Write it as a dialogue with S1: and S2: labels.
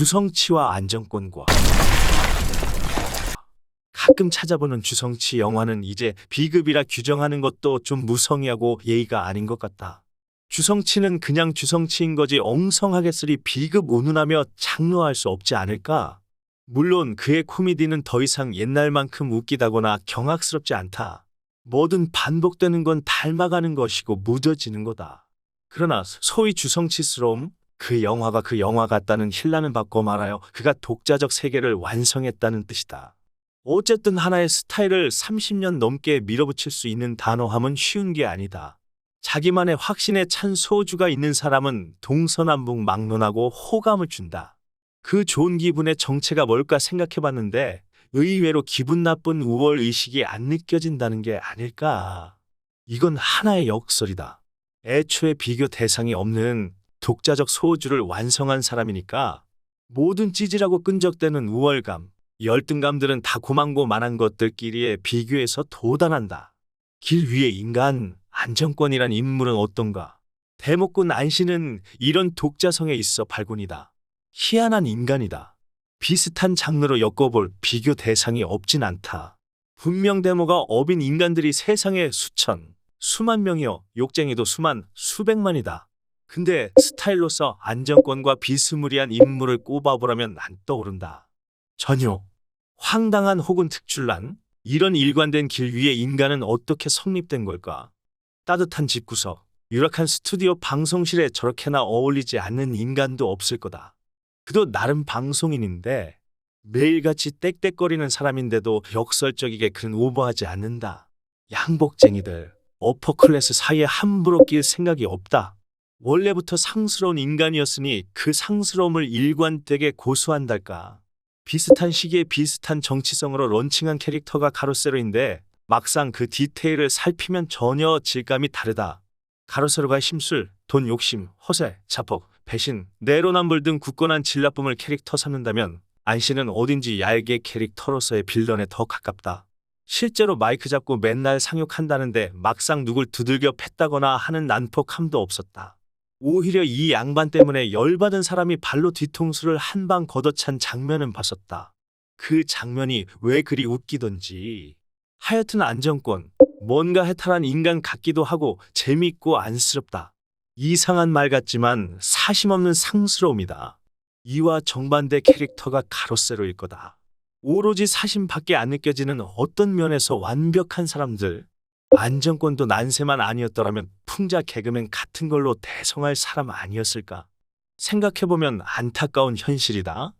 S1: 주성치와 안정권과 가끔 찾아보는 주성치 영화는 이제 비급이라 규정하는 것도 좀 무성의하고 예의가 아닌 것 같다. 주성치는 그냥 주성치인 거지 엉성하게 쓰리 비급 운운하며 장로할 수 없지 않을까? 물론 그의 코미디는 더 이상 옛날만큼 웃기다거나 경악스럽지 않다. 뭐든 반복되는 건 닮아가는 것이고 묻어지는 거다. 그러나 소위 주성치스러움, 그 영화가 그 영화 같다는 힐라는 받고 말아요. 그가 독자적 세계를 완성했다는 뜻이다. 어쨌든 하나의 스타일을 30년 넘게 밀어붙일 수 있는 단호함은 쉬운 게 아니다. 자기만의 확신에 찬 소주가 있는 사람은 동서남북 막론하고 호감을 준다. 그 좋은 기분의 정체가 뭘까 생각해 봤는데 의외로 기분 나쁜 우월 의식이 안 느껴진다는 게 아닐까. 이건 하나의 역설이다. 애초에 비교 대상이 없는 독자적 소주를 완성한 사람이니까 모든 찌질하고 끈적대는 우월감, 열등감들은 다 고만고만한 것들끼리의 비교에서 도단한다. 길 위의 인간, 안정권이란 인물은 어떤가? 대목군 안씨는 이런 독자성에 있어 발군이다. 희한한 인간이다. 비슷한 장르로 엮어볼 비교 대상이 없진 않다. 분명 데모가 업인 인간들이 세상에 수천, 수만 명이요. 욕쟁이도 수만, 수백만이다. 근데 스타일로서 안정권과 비스무리한 인물을 꼽아보라면 안 떠오른다. 전혀. 황당한 혹은 특출난? 이런 일관된 길 위에 인간은 어떻게 성립된 걸까? 따뜻한 집구석, 유력한 스튜디오 방송실에 저렇게나 어울리지 않는 인간도 없을 거다. 그도 나름 방송인인데 매일같이 땡땡거리는 사람인데도 역설적이게 그는 오버하지 않는다. 양복쟁이들, 어퍼클래스 사이에 함부로 낄 생각이 없다. 원래부터 상스러운 인간이었으니 그 상스러움을 일관되게 고수한달까. 비슷한 시기에 비슷한 정치성으로 런칭한 캐릭터가 가로세로인데 막상 그 디테일을 살피면 전혀 질감이 다르다. 가로세로가 심술, 돈 욕심, 허세, 자폭, 배신, 내로남불 등 굳건한 진라쁨을 캐릭터 삼는다면 안씨는 어딘지 얄개 캐릭터로서의 빌런에 더 가깝다. 실제로 마이크 잡고 맨날 상욕한다는데 막상 누굴 두들겨 팼다거나 하는 난폭함도 없었다. 오히려 이 양반 때문에 열받은 사람이 발로 뒤통수를 한 방 걷어찬 장면은 봤었다. 그 장면이 왜 그리 웃기던지. 하여튼 안정권, 뭔가 해탈한 인간 같기도 하고 재밌고 안쓰럽다. 이상한 말 같지만 사심없는 상스러움이다. 이와 정반대 캐릭터가 가로세로일 거다. 오로지 사심밖에 안 느껴지는 어떤 면에서 완벽한 사람들. 안정권도 난세만 아니었더라면 풍자 개그맨 같은 걸로 대성할 사람 아니었을까? 생각해보면 안타까운 현실이다.